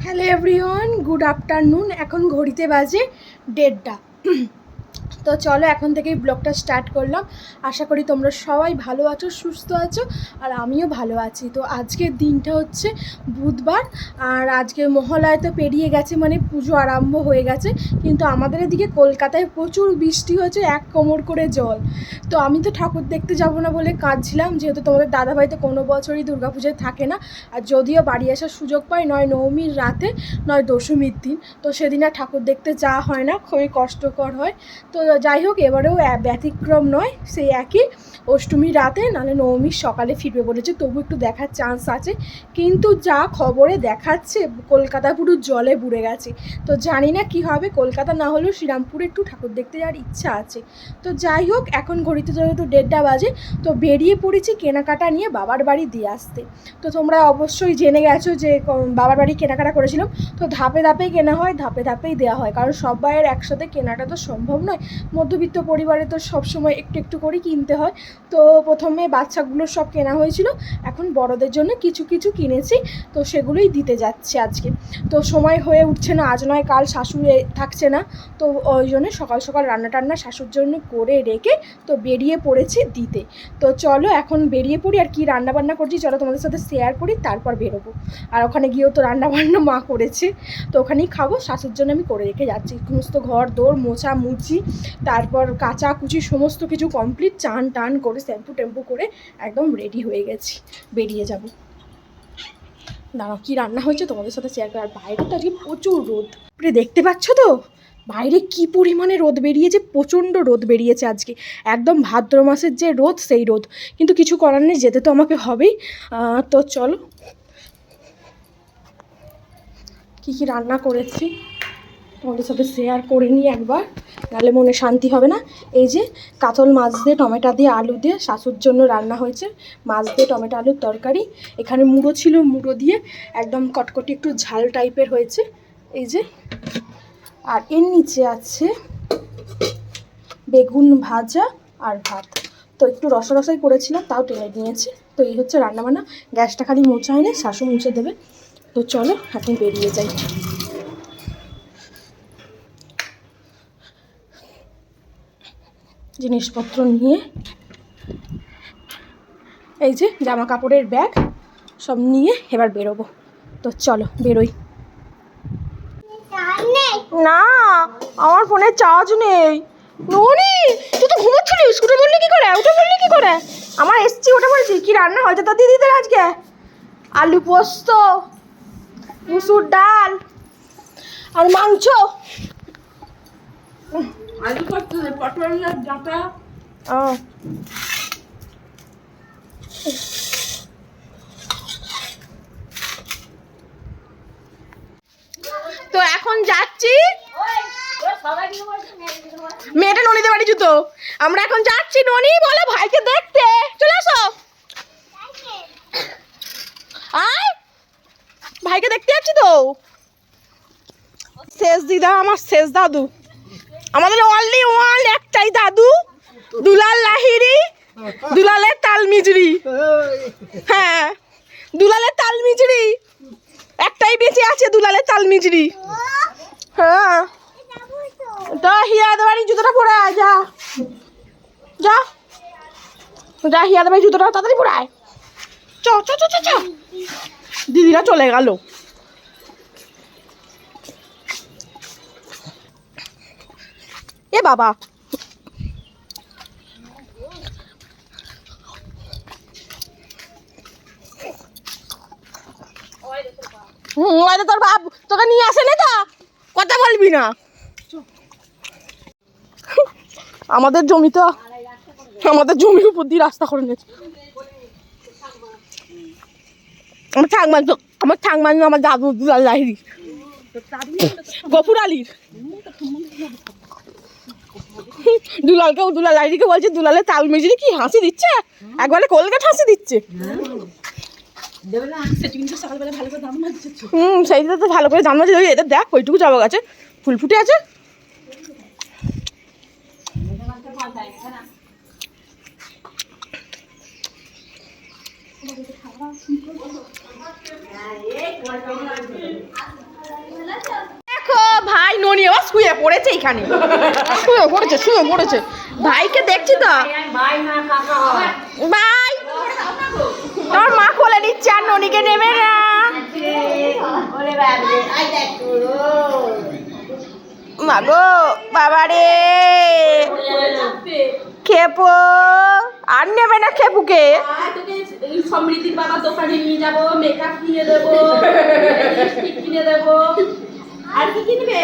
Hello everyone good afternoon এখন ঘড়িতে বাজে দেড়টা। তো চলো এখন থেকেই ব্লগটা স্টার্ট করলাম। আশা করি তোমরা সবাই ভালো আছো, সুস্থ আছো, আর আমিও ভালো আছি। তো আজকের দিনটা হচ্ছে বুধবার, আর আজকে মহালয় তো পেরিয়ে গেছে মানে পুজো আরম্ভ হয়ে গেছে, কিন্তু আমাদের এদিকে কলকাতায় প্রচুর বৃষ্টি হয়েছে, এক কোমর করে জল। তো আমি তো ঠাকুর দেখতে যাব না বলে কাঁদছিলাম, যেহেতু তোমাদের দাদাভাই তো কোনো বছরই দুর্গাপুজোয় থাকে না, আর যদিও বাড়ি আসার সুযোগ পাই নয় নবমীর রাতে, নয় দশমীর দিন, তো সেদিন আর ঠাকুর দেখতে যাওয়া হয় না, খুবই কষ্টকর হয়। তো যাই হোক, এবারেও ব্যতিক্রম নয়, সেই একই। অষ্টমী রাতে, নাহলে নবমীর সকালে ফিরবে বলেছে, তবু একটু দেখার চান্স আছে। কিন্তু যা খবরে দেখাচ্ছে, কলকাতা পুরো জলে বুড়ে গেছে। তো জানি না কি হবে, কলকাতা না হলেও শ্রীরামপুরে একটু ঠাকুর দেখতে যাওয়ার ইচ্ছা আছে। তো যাই হোক, এখন ঘড়িতে যেহেতু দেড়টা বাজে, তো বেরিয়ে পড়েছি কেনাকাটা নিয়ে বাবার বাড়ি দিয়ে আসতে। তো তোমরা অবশ্যই জেনে গেছো যে বাবার বাড়ি কেনাকাটা করেছিলাম। তো ধাপে ধাপেই কেনা হয়, ধাপে ধাপেই দেওয়া হয়। কারণ সবাইয়ের একসাথে কেনাটা তো সম্ভব নয়। মধ্যবিত্ত পরিবারে তো সবসময় একটু একটু করে কিনতে হয়। তো প্রথমে বাচ্চাগুলোর সব কেনা হয়েছিল, এখন বড়দের জন্য কিছু কিছু কিনেছি, তো সেগুলোই দিতে যাচ্ছে আজকে। তো সময় হয়ে উঠছে না, আজ নয়, কাল শাশুড়ি থাকছে না, তো ওই জন্য সকাল সকাল রান্না টান্না শাশুর জন্য করে রেখে তো বেরিয়ে পড়েছি দিতে। তো চলো এখন বেরিয়ে পড়ি, আর কি রান্না বান্না করছি চলো তোমাদের সাথে শেয়ার করি, তারপর বেরোবো। আর ওখানে গিয়েও তো রান্না বান্না মা করেছে, তো ওখানেই খাব, শাশুর জন্য আমি করে রেখে যাচ্ছি। সমস্ত ঘর দৌড় মোছা মুছি তারপর কাঁচা কুচি সমস্ত কিছু কমপ্লিট চান টান করে শ্যাম্পু টেম্পু করে একদম রেডি হয়ে গেছি। বেরিয়ে যাব। দাঁড়াও, কী রান্না হয়েছে তোমাদের সাথে শেয়ার করে আর বাইরে তো আজকে প্রচুর রোদ। দেখতে পাচ্ছ তো? বাইরে কি পরিমাণে রোদ বেরিয়েছে, প্রচণ্ড রোদ বেরিয়েছে আজকে। একদম ভাদ্র মাসের যে রোদ, সেই রোদ। কিন্তু কিছু করার নেই, যেতে তো আমাকে হবেই। তো চলো। কী কী রান্না করেছি? তোমাদের সাথে শেয়ার করে নিই একবার, নাহলে মনে শান্তি হবে না। এই যে কাতল মাছ দিয়ে, টমেটো দিয়ে, আলু দিয়ে শাশুর জন্য রান্না হয়েছে। মাছ দিয়ে, টমেটো, আলুর তরকারি। এখানে মুড়ো ছিল, মুড়ো দিয়ে একদম কটকটি একটু ঝাল টাইপের হয়েছে। এই যে, আর এর নিচে আছে বেগুন ভাজা আর ভাত। তো একটু রসরসাই করেছিলাম, তাও টেনে নিয়েছে। তো এই হচ্ছে রান্নাবান্না। গ্যাসটা খালি মোছা হয়নি শাশু মুছে দেবে। তো চলো, এখন বেরিয়ে যাই। জিনিসপত্র নিয়ে, এই যে জামা কাপড়ের ব্যাগ সব নিয়ে এবার বেরোবো। তো চলো, বেরোই। না, আমার ফোনে চার্জ নেই। ননি, তুই তো ঘুমোচ্ছিলিস উঠে বললি কি করে? উঠে বললি কি করে? আমার এসছি ওটা বলছি কি রান্না হয়েছে তো দিদিদের আজকে? আলু পোস্ত, মুসুর ডাল আর মাংস। আলু করতে ও। তো এখন যাচ্ছি। মেয়েটা ননিতে বাড়ি জুতো। আমরা এখন যাচ্ছি ননি বলো ভাইকে দেখতে। চলে আসো। ভাইকে দেখতে যাচ্ছি তো। শেষ দিদা, আমার শেষ দাদু। আমাদের অনলি ওয়ান একটাই দাদু, দুলাল লাহিরি দুলালের তাল মিজরি হ্যাঁ দুলালের তাল মিজরি একটাই বেঁচে আছে দুলালের তাল মিজরি হ্যাঁ। তো হিয়াদের বাড়ি জুতোটা পরে আয়, যা। যা। যা হিয়াদের বাড়ি জুতোটা তাড়াতাড়ি পরে আয়। চ চ চ চ। দিদিরা চলে গেল। এ বাবা। হুম তোর বাপ, তোকে নিয়ে আসে না তো? কথা বলবি না। আমাদের জমি তো, আমাদের জমির উপর দিয়ে রাস্তা করে নিয়েছে। আমার ঠাং মানতো আমার ঠাং মানতো আমার দাদু, দুলাল লাহিরি গফুর আলীর। দুলালকে দুলাল লাহিরিকে বলছে দুলালের তাল মেজরি কি হাসি দিচ্ছে? একবারে কোলগেট হাসি দিচ্ছে। দাম হুম সেইটা তো ভালো করে যে ওই এটা দেখ, ওইটুকু যাব গাছে। ফুল ফুটে আছে। দেখো, ভাই ননি আবার শুয়ে পড়েছে এখানে। শুয়ে পড়েছে শুয়ে পড়েছে। ভাইকে দেখছি তো। ভাই তোমার মা কোলে নিচ্ছে আর ননিকে নেবে না। মাগো বাবা রে খেপো আর নেবে না খেপুকে সমৃদ্ধির বাবা দোকানে নিয়ে যাব মেকআপ কিনে দেবো লিপস্টিক কিনে দেবো আর কি কিনবে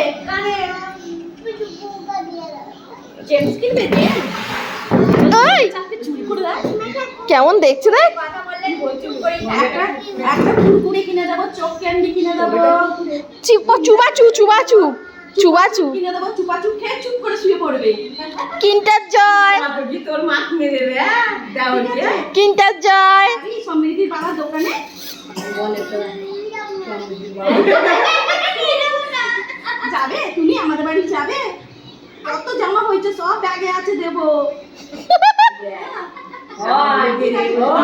জেমস কেমন দেখছে রে একটা একটা কুরকুরে কিনে দেবো চোখ ক্যান্ডি কিনে দেবো চিপা চুবাচু চুবাচু চুবাচু কিনে দেবো চুপা খেয়ে চুপ করে শুয়ে পড়বে কিন্টার জয় তোর মা কিনে দেবে হ্যাঁ? দেওয়া কিন্টার জয় এই সমৃদ্ধির বাবার দোকানে। যাবে? তুমি আমাদের বাড়ি যাবে? কত জামা হয়েছে সব ব্যাগে আছে দেবো।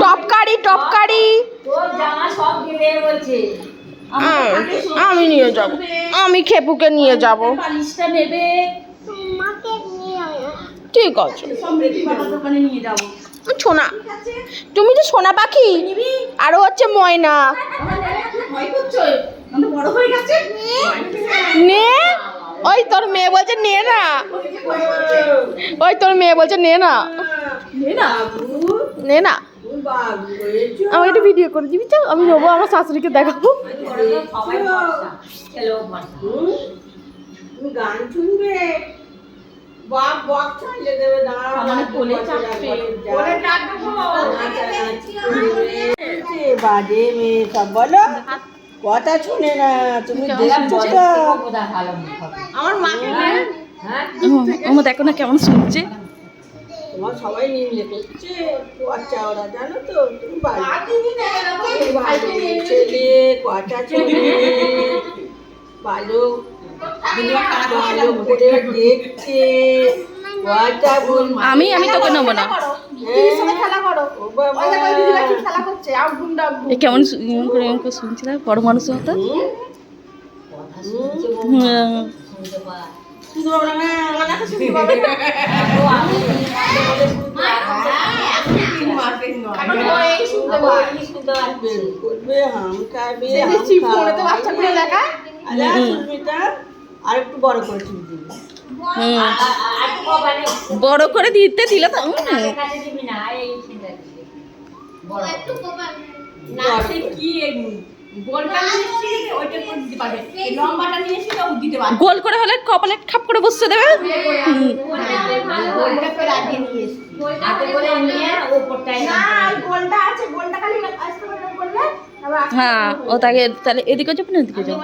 টপকারি টপকারি। আম- আমি নিয়ে যাব। আমি খেপুকে নিয়ে যাব। পালিশটা নেবে ঠিক আছে সমৃদ্ধি বাবার দোকানে নিয়ে যাব সোনা তুমি তো সোনা পাখি আরও হচ্ছে ময়না। নে ওই তোর মেয়ে বলছে নে না। ওই তোর মেয়ে বলছে নে না। নে না। নে না আমাকে একটু ভিডিও করে দিবি তো আমি নেব আমার শাশুড়িকে দেখাবো। গান শুনবে? বাপ বাপ চাইলে দেবে দাঁড়াও আমার কোলে চাপবে কোলে বাজে মেয়ে সব বলো। কথা শুনে না তুমি দেখছ তো। আমার মাকে আমার দেখো না কেমন শুনছে। তোমার সবাই নিমলে করছে বাচ্চা ওরা জানো তো তুমি বাড়ি ছেলে কথা ছেলে ভালো আমি আমি তোকে নেব না কেমন শুনছি না বড় মানুষের মতো হুম? হুম। হ্যাঁ। আরে, একটু বড় করে চিপ দিবি। বড় করে দিতে দিলে তো গোল করে হলে কপালে খাপ করে বসতে দেবে। হুম। গোলটা আছে গোলটা খালি আসতে পারবে করলে হ্যাঁ ও তাকে তাহলে এদিকে যাব না এদিকে যাব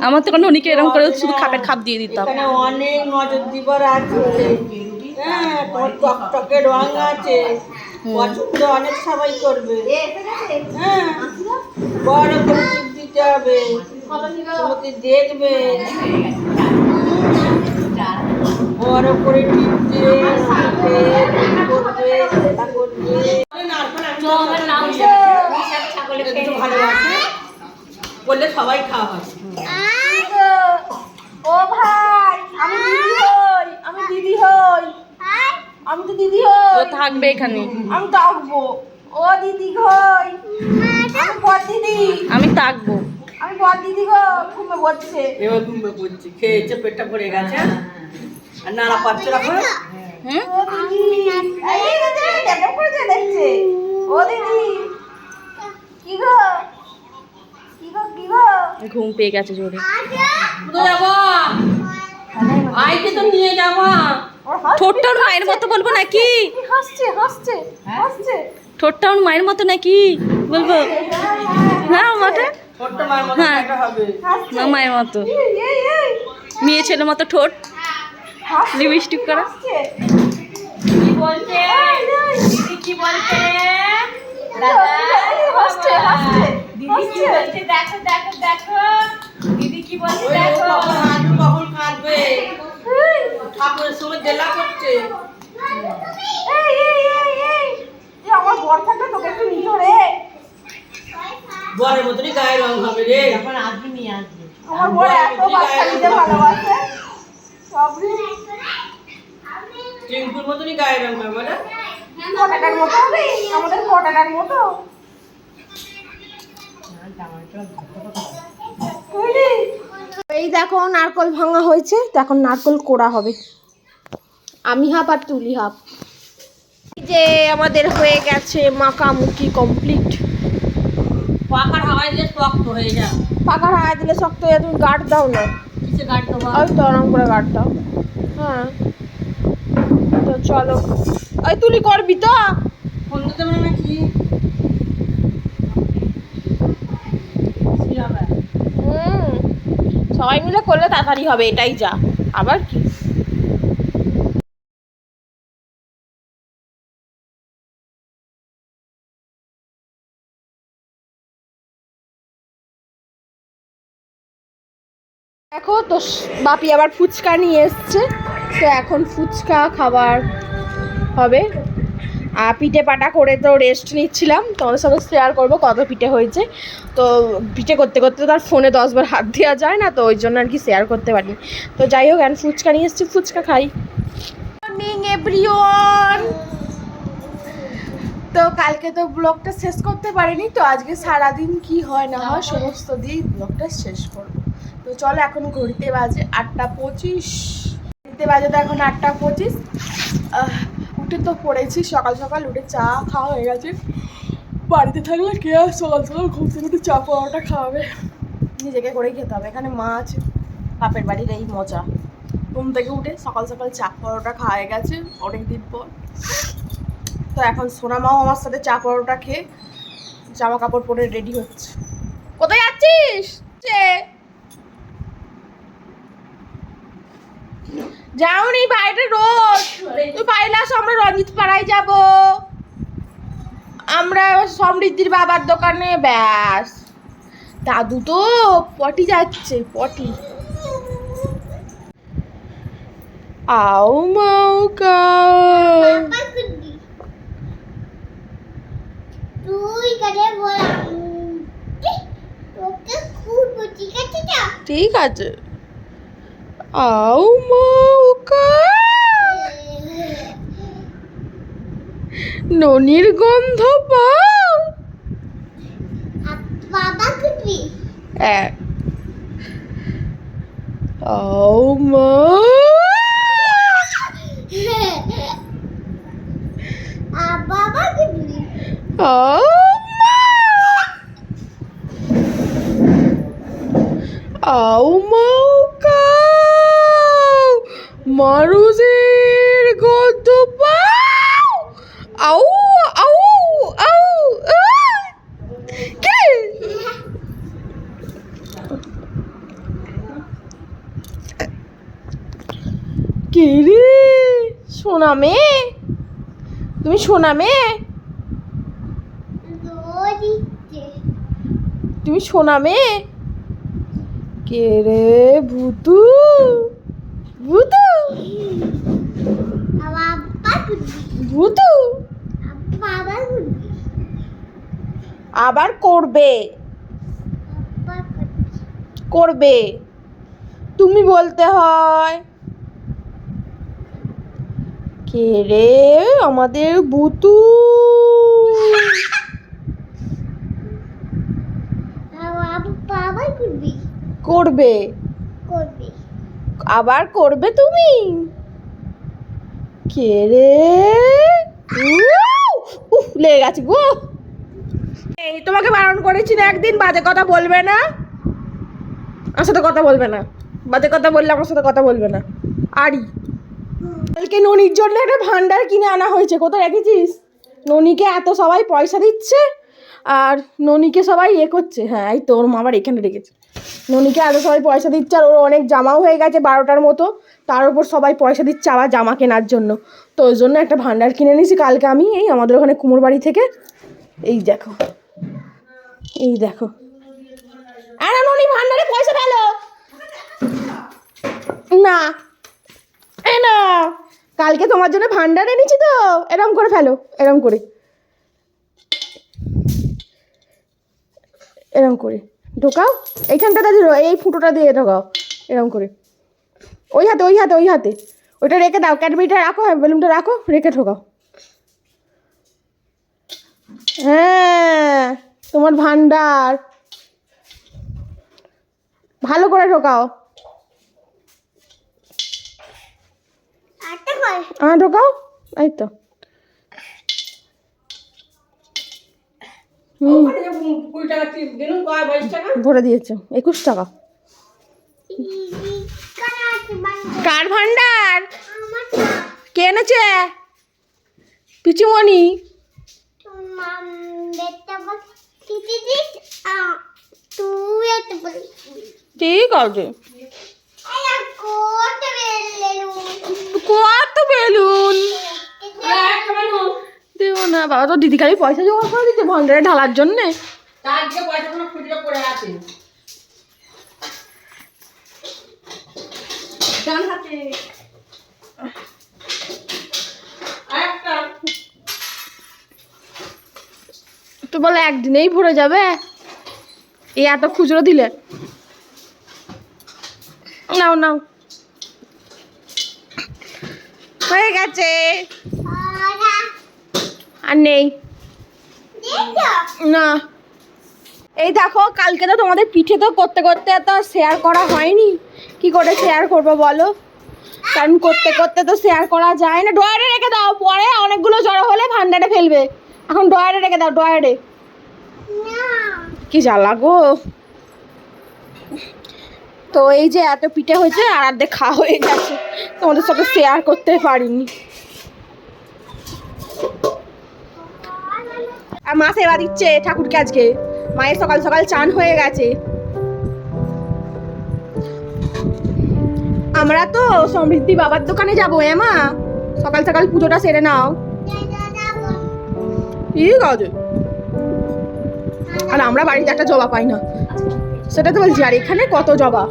আমার তো কোনো অনেকে এরকম করে শুধু খাপের খাপ দিয়ে দিতাম। এখানে অনেক নজর দিবার আছে। হ্যাঁ তোমার টকটকে রং আছে। পছন্দ অনেক সবাই করবে। হ্যাঁ। বড় করে টিপ দিতে হবে। তোমাকে দেখবে। বড় করে টিপ দিয়ে করবে করবে। ভালোবাসে। বললে সবাই খাওয়া হয়। ও ভাই আমি দিদি হই আমি দিদি হই। আমি তো দিদি হই। ও থাকবে এখানে। আমি ডাকবো। ও দিদি হই। আমি বড় দিদি। আমি থাকব আমি বড় দিদি গো ঘুমে বলছে। এবার ঘুমবে পড়ছি খেয়েছে পেটটা ভরে গেছে। আর নাড়া পাচ্ছে রাখো। হুম? ও দিদি। এই এই কেমন করেছে দেখছে। ও দিদি। কি গো? কি গো কি গো? ঘুম পেয়ে গেছে জোরে। আইকে তো নিয়ে যাব ঠোঁটটা ওর মায়ের মতো বলব নাকি? হাসছে হাসছে হাসছে। ঠোঁটটা ওর মায়ের মতো নাকি? বলব। হ্যাঁ মাঠে মতো হ্যাঁ। না মায়ের মতো। এই এই এই। মেয়ে ছেলের মতো ঠোঁট। লিপস্টিক করা। দেখো দেখো দেখো। দিদি কি বলছে? দেখো। ঠাকুরের করছে। এই এই এই এই। এই আমার বর থাকলে তোকে একটু নিত রে। বরের মতনই গায়ে রং হবে রে। এখন আসবি নিয়ে আসবি। আমার বড় এত বাচ্চা নিতে ভালোবাসে। সবই টিঙ্কুর মতনই গায়ে রং হবে না ফটাটার মতো হবে? আমাদের মতো? এই দেখো নারকল ভাঙা হয়েছে তো এখন নারকল কোড়া হবে। আমি হাফ আর তুলি হাফ। এই যে আমাদের হয়ে গেছে মাখামুখি কমপ্লিট পাখার হাওয়ায় দিলে শক্ত হয়ে যায় পাকা হাওয়া দিলে শক্ত হয়ে তুমি গার্ড দাও না। কিসে গাড়ি দেবো ওই তো আরাম করে গার্ড দাও। হ্যাঁ। তো চলো। ওই তুলি করবি তো। ফোন দিতে কি হবে? সবাই মিলে করলে তাড়াতাড়ি হবে, এটাই যা। আবার কি? দেখো, তো বাপি আবার ফুচকা নিয়ে এসছে। তো এখন ফুচকা খাবার হবে। পিঠে পাটা করে তো রেস্ট নিচ্ছিলাম। তোমাদের সাথে শেয়ার করব কত পিঠে হয়েছে। তো পিঠে করতে করতে তো আর ফোনে দশবার হাত দেওয়া যায় না, তো ওই জন্য আর কি শেয়ার করতে পারি তো যাই হোক এখন ফুচকা নিয়ে এসছি, ফুচকা খাই। তো কালকে তো ব্লগটা শেষ করতে পারিনি, তো আজকে সারাদিন কি হয় না হয় সমস্ত দিয়েই ব্লগটা শেষ করব। তো চলো, এখন ঘড়িতে বাজে আটটা পঁচিশ। ঘড়িতে বাজে তো এখন আটটা পঁচিশ। উঠে তো পড়েছি, সকাল সকাল উঠে চা খাওয়া হয়ে গেছে। বাড়িতে থাকলে কে আর সকাল সকাল ঘুম থেকে উঠে চা পাওয়াটা খাওয়াবে নিজেকে করেই খেতে হবে। এখানে মা আছে, বাপের বাড়ির এই মজা। ঘুম থেকে উঠে সকাল সকাল চা, পরোটা খাওয়া হয়ে গেছে অনেক দিন পর। তো এখন সোনামাও আমার সাথে চা, পরোটা খেয়ে জামা কাপড় পরে রেডি হচ্ছে। কোথায় যাচ্ছিস? যাওনি বাইরে রোদ তুই বাইরে আসো আমরা রঞ্জিত পাড়ায় যাব। আমরা সমৃদ্ধির বাবার দোকানে ব্যাস। দাদু তো পটি যাচ্ছে পটি। আও মাও ঠিক আছে। আও মাও ননির গন্ধ পাও। বাবা মা। বাবা মা। মারুজের গন্ধ পাও! আউ আউ আউ কে? কে রে? সোনা মেয়ে? তুমি সোনা মেয়ে? তুমি সোনা মেয়ে? কে রে ভূতু? ভূতু বাবা কুটবি ভূতু? আবার করবে। করবে। তুমি বলতে হয় কে রে আমাদের বুতু বাবা কুটবি করবে। আবার করবে তুমি? কে রে? উফ লেগে গেছে গো। এই, তোমাকে বারণ করেছি না একদিন, বাজে কথা বলবে না। আমার সাথে কথা বলবে না। বাজে কথা বললে আমার সাথে কথা বলবে না। আরি কালকে ননির জন্য একটা ভান্ডার কিনে আনা হয়েছে, কোথায় রেখেছিস? ননিকে এত সবাই পয়সা দিচ্ছে, আর ননিকে সবাই এ করছে। হ্যাঁ এই তোর মা আবার এখানে রেখেছে। ননিকে আরও সবাই পয়সা দিচ্ছে আর ওর অনেক জামাও হয়ে গেছে বারোটার মতো। তার উপর সবাই পয়সা দিচ্ছে আবার জামা কেনার জন্য। তো ওই জন্য একটা ভান্ডার কিনে নিয়েছি কালকে আমি, এই আমাদের ওখানে কুমোর বাড়ি থেকে। এই দেখো। এই দেখো। ননি, ভান্ডারে পয়সা ফেলো। না। এ না। কালকে তোমার জন্য ভান্ডার এনেছি তো। এরম করে ফেলো। এরম করে। এরকম করে। ঢোকাও? এইখানটাতে দিয়ে এই ফুটোটা দিয়ে ঢোকাও এরকম করে। ওই হাতে ওই হাতে ওই হাতে। ওইটা রেখে দাও ক্যাডবেরিটা রাখো বেলুনটা রাখো রেখে ঢোকাও। হ্যাঁ তোমার ভান্ডার ভালো করে ঢোকাও। হ্যাঁ ঢোকাও এই তো হুম ওখানে যে কুড়ি টাকা টিপ দিলুম কয় বাইশ টাকা ভরে দিয়েছে একুশ টাকা। কারা ভান্ডার? কে এনেছে পিচুমণি? ঠিক আছে। কত বেলুন? দেবো না বাবা তো দিদি খালি পয়সা জোগাড় করে দিতে ভান্ডারে ঢালার জন্যে। তার যে পয়সা খুচরো পড়ে আছে। ডান হাতে। তো বলে একদিনেই ভরে যাবে? এই এত খুচরো দিলে। নাও নাও। হয়ে গেছে। আর নেই। না। এই দেখো কালকে তো তোমাদের পিঠে তো করতে করতে তো শেয়ার করা হয়নি। কি করে শেয়ার করব বলো? কারণ করতে করতে তো শেয়ার করা যায় না। ডয়ারে রেখে দাও পরে অনেকগুলো জড়ো হলে ভান্ডারে ফেলবে। এখন ডয়ারে রেখে দাও ডয়ারে কি জ্বালা গো। তো এই যে এত পিঠে হয়েছে আর অর্ধেক খাওয়া হয়ে গেছে। তোমাদের সাথে শেয়ার করতে পারিনি। আর মা সেবা দিচ্ছে ঠাকুরকে আজকে। মায়ের সকাল সকাল চান হয়ে গেছে। আমরা তো সমৃদ্ধি বাবার দোকানে যাব এ মা? সকাল সকাল পুজোটা সেরে নাও। ঠিক আছে আর আমরা বাড়িতে একটা জবা পাই না। সেটা তো বলছি, আর এখানে কত জবা?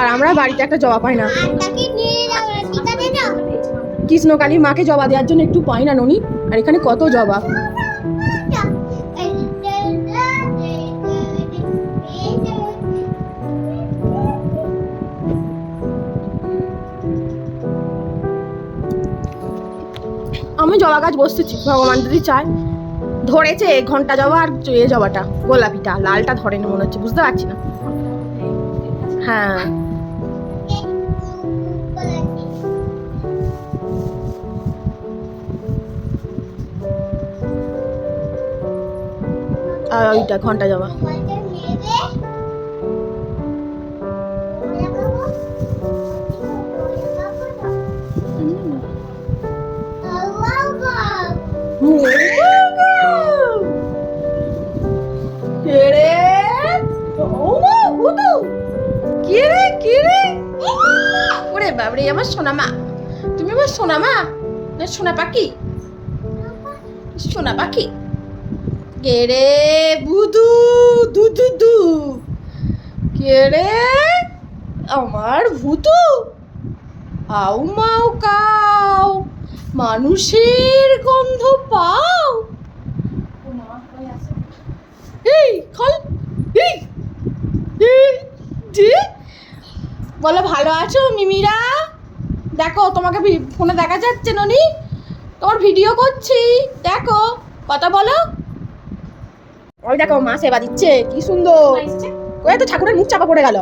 আর আমরা বাড়িতে একটা জবা পাই না। কৃষ্ণকালী মাকে জবা দেওয়ার জন্য একটু পাই না ননি? আর এখানে কত জবা? জবা গাছ বসতেছি ভগবান যদি চায়। ধরেছে ঘণ্টা জবা আর এ জবাটা গোলাপিটা, লালটা ধরেনি মনে হচ্ছে, বুঝতে পারছি না। হ্যাঁ। আর ওইটা, ঘণ্টা জবা বাবরে আমার সোনা মা তুমি আমার সোনা মা না সোনা পাখি? সোনা পাখি? কে রে বুদু দু দু। দু কে রে আমার ভূতু? আউ মাও কাও মানুষের গন্ধ পাও। এই খল। এই এই, বলো ভালো আছো মিমিরা? দেখো তোমাকে ফোনে দেখা যাচ্ছে ননি। তোমার ভিডিও করছি। দেখো কথা বলো। ওই দেখো মা সেবা দিচ্ছে কি সুন্দর। ওই তো ঠাকুরের মুখ চাপা পড়ে গেল।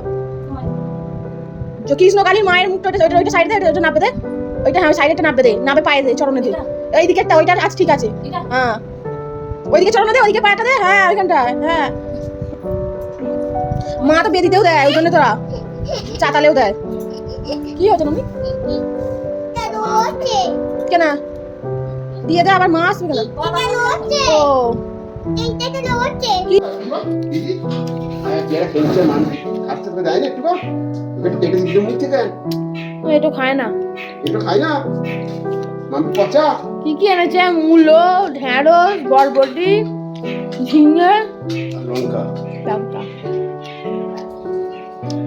যে কৃষ্ণকালীর মায়ের মুখটা ওইটা সাইডে ওইটা নাপে দে। ওইটা হ্যাঁ সাইডেটা নাপে দে নাপে পায়ে দে চরণে দে। এই দিকেরটা ওইটা আজ ঠিক আছে। হ্যাঁ। ওইদিকে চরণে দে ওইদিকে পায়েটা দে। হ্যাঁ ওইখানটায়। হ্যাঁ। মা তো বেদিতেও দেয় ওই জন্য তোরা। চাতালেও দেয়। কি হচ্ছে মামি কেন দিয়ে দে আবার মা আসবে কেন? ও। দেয় না এটা খায় না একটু খাই না। মামি পচা কি কি এনেছে? মূলো ঢেঁড়স বরবটি ঝিঙে লঙ্কা। লঙ্কা।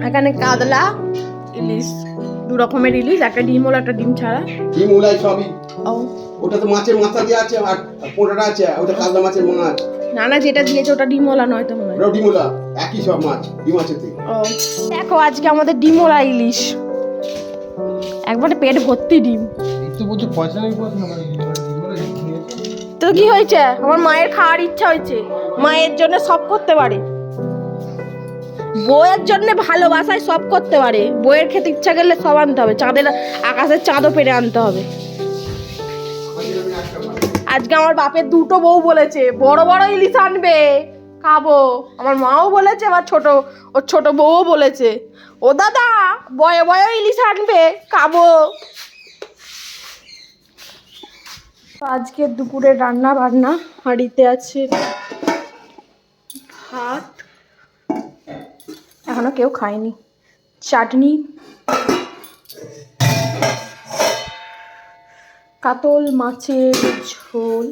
এখানে কাতলা ইলিশ দু রকমের ইলিশ একটা ডিম ওলা একটা ডিম ছাড়া। কি মূলাই সবই। ও। ওটা তো মাছের মাথা দিয়ে আছে আর পোঁটাটা আছে ওটা কাতলা মাছের মাছ না না যেটা দিয়েছে ওটা ডিমওয়ালা নয় তো মনে হয়। ডিমোলা একই সব মাছ ডিম আছে তুই ও। দেখো আজকে আমাদের ডিমওয়ালা ইলিশ। একবারে পেট ভর্তি ডিম। তো বলছে পয়সা নেই পয়সা নেই তো কি হয়েছে? আমার মায়ের খাওয়ার ইচ্ছা হয়েছে। মায়ের জন্য সব করতে পারে। বউয়ের জন্য ভালোবাসায় সব করতে পারে। বউয়ের খেতে ইচ্ছা করলে সব আনতে হবে। চাঁদের আকাশের চাঁদও পেরে আনতে হবে। আজকে আমার বাপের দুটো বউ বলেছে, বড় বড় ইলিশ আনবে, খাব। আমার মাও বলেছে আমার ছোট, ওর ছোট বউও বলেছে, ও দাদা, বয়ে বয়ে ইলিশ আনবে, খাব। আজকে দুপুরে রান্না বান্না হাঁড়িতে আছে ভাত এখনও কেউ খায়নি। চাটনি, কাতল মাছের ঝোল,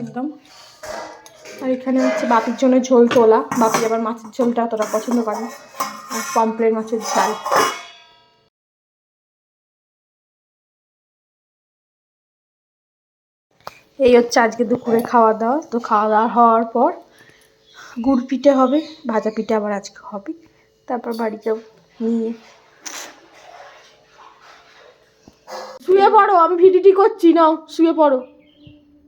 একদম। আর এখানে হচ্ছে বাপির জন্য ঝোল তোলা। বাপি আবার মাছের ঝোলটা অতটা পছন্দ করে আর পমপ্লেট মাছের ঝাল। এই হচ্ছে আজকে দুপুরে খাওয়া দাওয়া। তো খাওয়া দাওয়া হওয়ার পর গুড় পিঠে হবে, ভাজা পিঠে আবার আজকে হবে। তারপর বাড়ি যাব নিয়ে। শুয়ে পড়ো, আমি ভিডিটি করছি, নাও, শুয়ে পড়ো।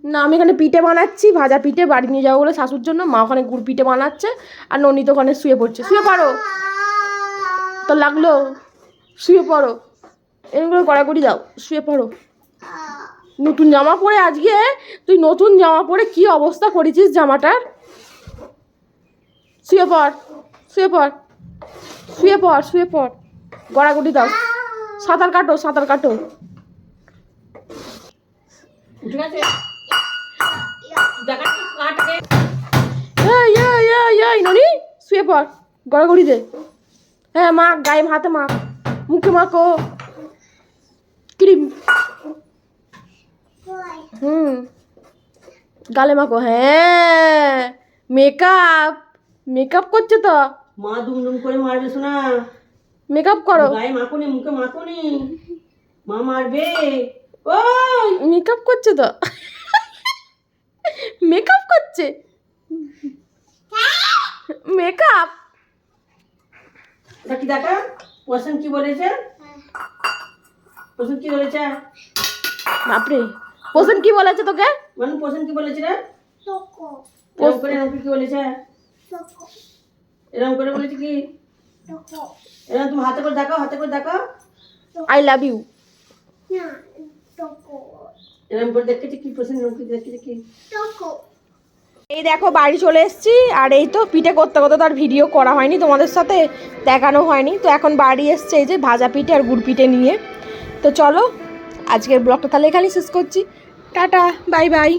না, আমি এখানে পিঠে বানাচ্ছি, ভাজা পিঠে, বাড়ি নিয়ে যাব বলে শাশুর জন্য। মা ওখানে গুড় পিঠে বানাচ্ছে, আর ননিত ওখানে শুয়ে পড়ছে। শুয়ে পড়ো। তো লাগল, শুয়ে পড়ো। এরকম করে কড়াকড়ি দাও, শুয়ে পড়ো। নতুন জামা পরে আজকে? তুই নতুন জামা পরে কি অবস্থা করেছিস জামাটার? শুয়ে পড় শুয়ে পড় শুয়ে পড় শুয়ে পড়। গড়াগড়ি দাও। সাঁতার কাটো সাঁতার কাটো। ননি শুয়ে পড় গড়াগড়ি দে। হ্যাঁ মা গায়ে হাতে মা মুখে মাখো। ক্রিম। হুম। গালে মাখো হ্যাঁ। মেকআপ মেকআপ করছে তো? মা দুম দুম করে মারবে শোনা মেকআপ করো। গায়ে মাখুনি মুখে মাখুনি। মা মারবে। ওই। মেকআপ করছে তো? মেকআপ করছে? মেকআপ কি দেখা? পোষণ কি বলেছে? পোষণ কি বলেছে? বাপরে। পোষণ কি বলেছে তোকে? মানে পোষণ কি বলেছে রে. এরকম করে এরকম কি বলেছে? এরকম করে বলেছে কি. এরকম তুমি হাতে করে দেখাও হাতে করে দেখাও। আই লাভ ইউ এরকম করে দেখেছি কি পোষণ এরকম করে দেখেছি কি. এই দেখো বাড়ি চলে এসেছি আর এই তো পিঠে করতে করতে তার ভিডিও করা হয়নি তোমাদের সাথে দেখানো হয়নি। তো এখন বাড়ি এসছে এই যে ভাজা পিঠে আর গুড় পিঠে নিয়ে। তো চলো আজকের ব্লগটা তাহলে এখানেই শেষ করছি। Tata bye bye.